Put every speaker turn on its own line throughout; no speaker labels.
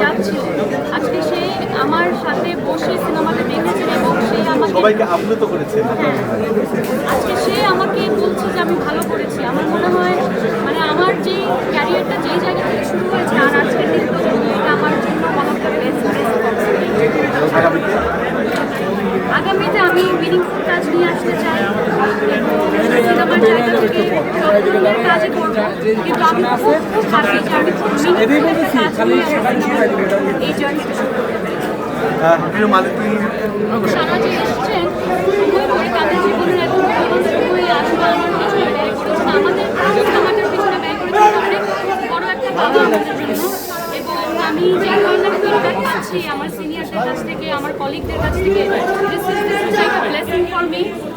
যাচ্ছিল আজকে সে আমার সাথে বসে সিনেমাটা দেখেছে এবং সে আমাকে সবাইকে
আপ্লুত করেছেন হ্যাঁ।
আজকে সে আমাকে বলছে যে আমি ভালো করেছি। আমার মনে হয় মানে আমার যে ক্যারিয়ারটা যেই জায়গা থেকে শুরু হয়েছে আর আজকের দিন পর্যন্ত এটা আমার জন্য one of the best best
আগামীতে
আগামীতে আমি মিনিংফুল কাজ নিয়ে আসতে চাই এবং সিনেমার জায়গা থেকে এই জার্নিটা শুরু করতে পেরেছি সারা যে এসছেন সময় করে তাদের জীবনের আমার পিছনে ব্যয় একটা আমি যে ধরনের ফিডব্যাক আমার সিনিয়রদের কাছ থেকে আমার কলিগদের কাছ থেকে ব্লেসিং ফর মি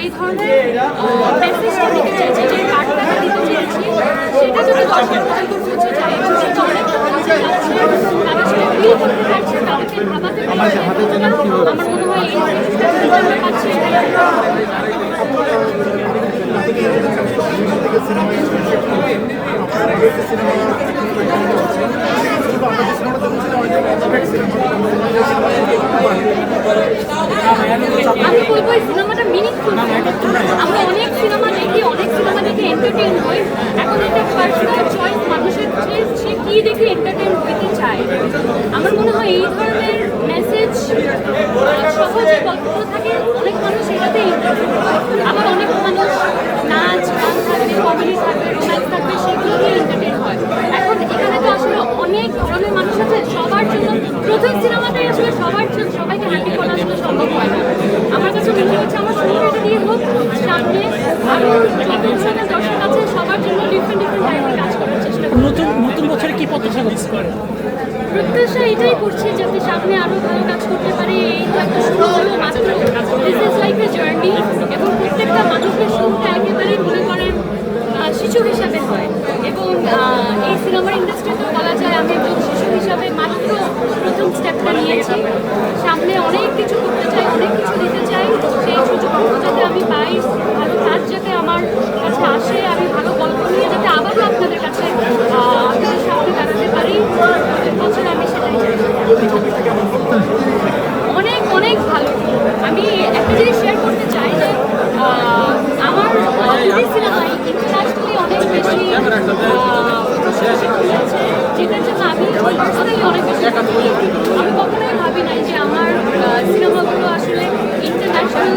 যেই ধরনের মেসেজটা দিতে চেয়েছি যে বার্তাটা দিতে চেয়েছি সেটা যদি দর্শক পর্যন্ত পৌঁছে যায় এবং সেটা অনেকটা পৌঁছে যাচ্ছে তারা সেটা ফিল করতে পারছে তাদেরকে ভাবাতে পারছে আমার মনে হয় এই পাচ্ছি আমরা আমি বলব এই সিনেমাটা মিনিংফুল আমরা অনেক সিনেমা দেখি, অনেক সিনেমা দেখে এন্টারটেইন হই। এখন এটা পার্সোনাল চয়েস মানুষের সে কি দেখে এন্টারটেইন হইতে চায়। আমার মনে হয় এই ধরনের মেসেজ সহজে গল্পগুলো থাকে, অনেক মানুষ এটাতে এন্টারটেইন নতুন নতুন বছরে কি
প্রত্যাশা করছি
প্রত্যাশা এটাই করছি যাতে সামনে আরও ভালো কাজ করতে পারে। এই তো একটা শুরু হলো মাত্র this is life a journey এবং প্রত্যেকটা মানুষের শুরুটা একেবারে মনে করেন শিশু হিসাবে হয়। এবং এই সিনেমার ইন্ডাস্ট্রিতে বলা যায় আমি একজন শিশু হিসাবে মাত্র প্রথম স্টেপটা নিয়েছি। সামনে অনেক কিছু করতে চাই, অনেক কিছু দিতে চাই। সেই সুযোগ যাতে আমি পাই। আমি কখনোই ভাবি নাই যে আমার সিনেমাগুলো আসলে ইন্টারন্যাশনাল